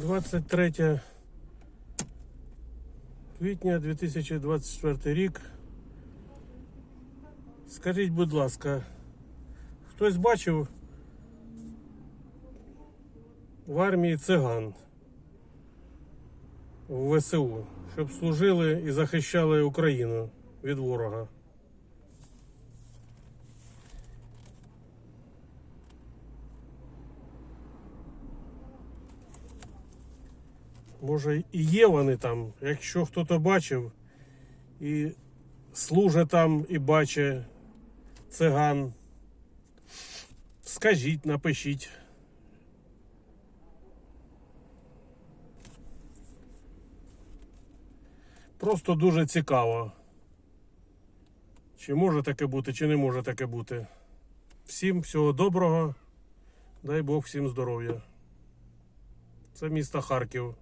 23 квітня 2024 рік. Скажіть, будь ласка, хтось бачив в армії циган в ВСУ, щоб служили і захищали Україну від ворога? Може і є вони там, якщо хто-то бачив і служить там і бачить циган. Скажіть, напишіть. Просто дуже цікаво. Чи може таке бути, чи не може таке бути. Всім всього доброго. Дай Бог всім здоров'я. Це місто Харків.